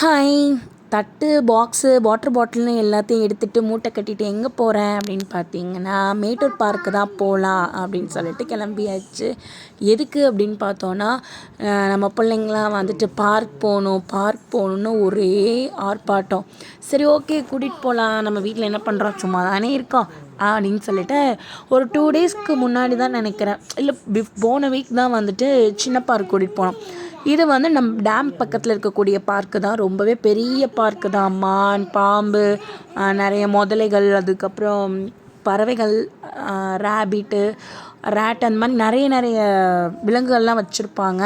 Hi தட்டு box water பாட்டில்னு எல்லாத்தையும் எடுத்துகிட்டு மூட்டை கட்டிட்டு எங்கே போகிறேன் அப்படின்னு பார்த்தீங்கன்னா மேட்டூர் பார்க்கு தான் போகலாம் அப்படின்னு சொல்லிட்டு கிளம்பியாச்சு. எதுக்கு அப்படின்னு பார்த்தோன்னா நம்ம பிள்ளைங்களாம் வந்துட்டு பார்க் போகணும் பார்க் போகணுன்னு ஒரே ஆர்ப்பாட்டம். சரி ஓகே கூட்டிகிட்டு போகலாம் நம்ம வீட்டில் என்ன பண்ணுறோம் சும்மா தானே இருக்கோம் அப்படின்னு சொல்லிட்டு ஒரு டூ டேஸ்க்கு முன்னாடி தான் நினைக்கிறேன். இல்லை பிஃப் போன வீக் தான் வந்துட்டு சின்ன பார்க் கூட்டிகிட்டு போனோம். இது வந்து நம் டேம் பக்கத்தில் இருக்கக்கூடிய பார்க்கு தான். ரொம்பவே பெரிய பார்க்கு தான். மான் பாம்பு நிறைய முதலைகள் அதுக்கப்புறம் பறவைகள் ரேபிட்டு ரேட் அந்த மாதிரி நிறைய நிறைய விலங்குகள்லாம் வச்சுருப்பாங்க.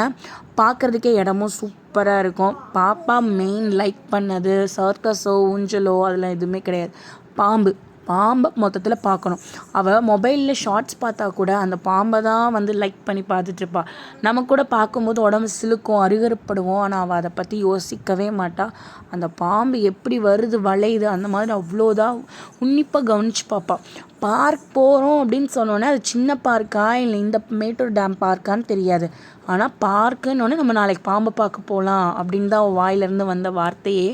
பார்க்குறதுக்கே இடமும் சூப்பராக இருக்கும். பாப்பா மெயின் லைக் பண்ணது சர்க்கஸோ ஊஞ்சலோ அதெல்லாம் எதுவுமே கிடையாது. பாம்பு. பாம்பை மொத்தத்தில் பார்க்கணும். அவள் மொபைலில் ஷார்ட்ஸ் பார்த்தா கூட அந்த பாம்பை தான் வந்து லைக் பண்ணி பார்த்துட்ருப்பாள் நம்ம கூட பார்க்கும்போது உடம்பு சிலுக்கும் அருகருப்படுவோம். ஆனால் அவள் அதை பற்றி யோசிக்கவே மாட்டாள் அந்த பாம்பு எப்படி வருது வளையுது அந்த மாதிரி அவ்வளோதான் உன்னிப்பாக கவனித்து பார்ப்பாள் பார்க் போகிறோம் அப்படின்னு சொன்னோன்னே அது சின்ன பார்க்கா இல்லை இந்த மேட்டூர் டேம் பார்க்கான்னு தெரியாது. ஆனால் பார்க்குன்னொன்னே நம்ம நாளைக்கு பாம்பை பார்க்க போகலாம் அப்படின்னு தான் வாயிலேருந்து வந்த வார்த்தையே.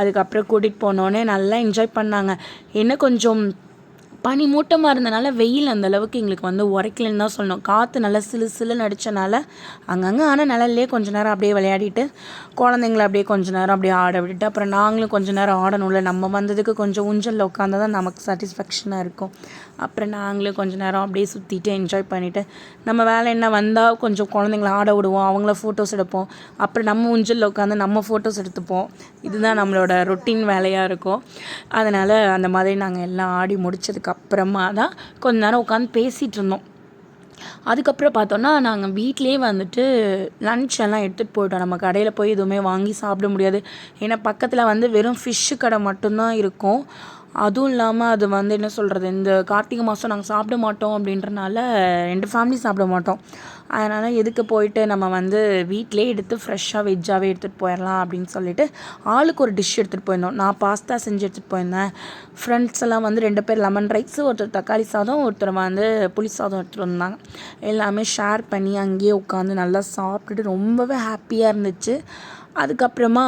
அதுக்கப்புறம் கூட்டிகிட்டு போனோடனே நல்லா என்ஜாய் பண்ணாங்க. என்ன கொஞ்சம் பனி மூட்டமாக இருந்தனால வெயில் அந்த அளவுக்கு எங்களுக்கு வந்து உரைக்கலன்னு தான் சொல்லணும். காற்று நல்லா சிலு சிலு நடித்தனால அங்கங்கே ஆனால் நிழல்லே கொஞ்ச நேரம் அப்படியே விளையாடிட்டு குழந்தைங்கள அப்படியே கொஞ்ச நேரம் அப்படியே ஆட விட்டுட்டு அப்புறம் நாங்களும் கொஞ்ச நேரம் ஆடணும்ல. நம்ம வந்ததுக்கு கொஞ்சம் ஊஞ்சலில் உட்காந்தா தான் நமக்கு சாட்டிஸ்ஃபேக்ஷனாக இருக்கும். அப்புறம் நாங்களும் கொஞ்ச நேரம் அப்படியே சுற்றிட்டு என்ஜாய் பண்ணிவிட்டு நம்ம வேலை என்ன வந்தால் கொஞ்சம் குழந்தைங்கள ஆட விடுவோம் அவங்கள ஃபோட்டோஸ் எடுப்போம். அப்புறம் நம்ம ஊஞ்சலில் உட்காந்து நம்ம ஃபோட்டோஸ் எடுத்துப்போம். இதுதான் நம்மளோட ரொட்டீன் வேலையாக இருக்கும். அதனால் அந்த மாதிரி நாங்கள் எல்லாம் ஆடி முடிச்சதுக்கு அப்புறமா தான் கொஞ்ச நேரம் உட்காந்து பேசிகிட்டு இருந்தோம். அதுக்கப்புறம் பார்த்தோன்னா நாங்கள் வீட்டிலே வந்துட்டு லன்ச் எல்லாம் எடுத்துகிட்டு போயிட்டோம். நம்ம கடையில் போய் எதுவுமே வாங்கி சாப்பிட முடியாது. ஏன்னா பக்கத்தில் வந்து வெறும் ஃபிஷ்ஷு கடை மட்டும்தான் இருக்கும். அதுவும் இல்லாமல் அது வந்து என்ன சொல்கிறது இந்த கார்த்திகை மாதம் நாங்கள் சாப்பிட மாட்டோம் அப்படின்றனால ரெண்டு ஃபேமிலி சாப்பிட மாட்டோம். அதனால் எதுக்கு போயிட்டு நம்ம வந்து வீட்டிலே எடுத்து ஃப்ரெஷ்ஷாக வெஜ்ஜாகவே எடுத்துகிட்டு போயிடலாம் அப்படின்னு சொல்லிட்டு ஆளுக்கு ஒரு டிஷ் எடுத்துகிட்டு போயிருந்தோம். நான் பாஸ்தா செஞ்சு எடுத்துகிட்டு போயிருந்தேன். ஃப்ரெண்ட்ஸ் எல்லாம் வந்து ரெண்டு பேர் லெமன் ரைஸ் ஒருத்தர் தக்காளி சாதம் ஒருத்தர் வந்து புளி சாதம் எடுத்துகிட்டு வந்தாங்க. எல்லாமே ஷேர் பண்ணி அங்கேயே உட்காந்து நல்லா சாப்பிட்டுட்டு ரொம்பவே ஹாப்பியாக இருந்துச்சு. அதுக்கப்புறமா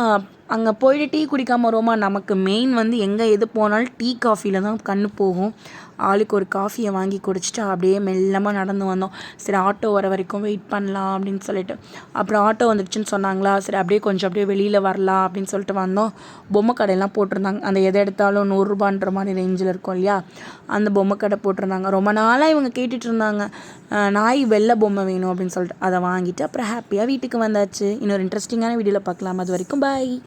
அங்கே போயிட்டு டீ குடிக்காமல் வருவோமா? நமக்கு மெயின் வந்து எங்கே எது போனாலும் டீ காஃபியில் தான் கண் போகும். ஆளுக்கு ஒரு காஃபியை வாங்கி குடிச்சிட்டு அப்படியே மெல்லமாக நடந்து வந்தோம். சரி ஆட்டோ வர வரைக்கும் வெயிட் பண்ணலாம் அப்படின்னு சொல்லிட்டு. அப்புறம் ஆட்டோ வந்துடுச்சுன்னு சொன்னாங்களா? சரி அப்படியே கொஞ்சம் அப்படியே வெளியில் வரலாம் அப்படின்னு சொல்லிட்டு வந்தோம். பொம்மை கடையெல்லாம் போட்டிருந்தாங்க. அந்த எதை எடுத்தாலும் நூறுரூபான்ற மாதிரி ரேஞ்சில் இருக்கும் இல்லையா? அந்த பொம்மை கடை போட்டிருந்தாங்க. ரொம்ப நாளாக இவங்க கேட்டுட்டு இருந்தாங்க. நாய் வெள்ளை பொம்மை வேணும் அப்படின்னு சொல்லிட்டு. அதை வாங்கிட்டு அப்புறம் ஹாப்பியாக வீட்டுக்கு வந்தாச்சு. இன்னொரு இன்ட்ரெஸ்டிங்கான வீடியோவில் பார்க்கலாம். அது வரைக்கும் பாய்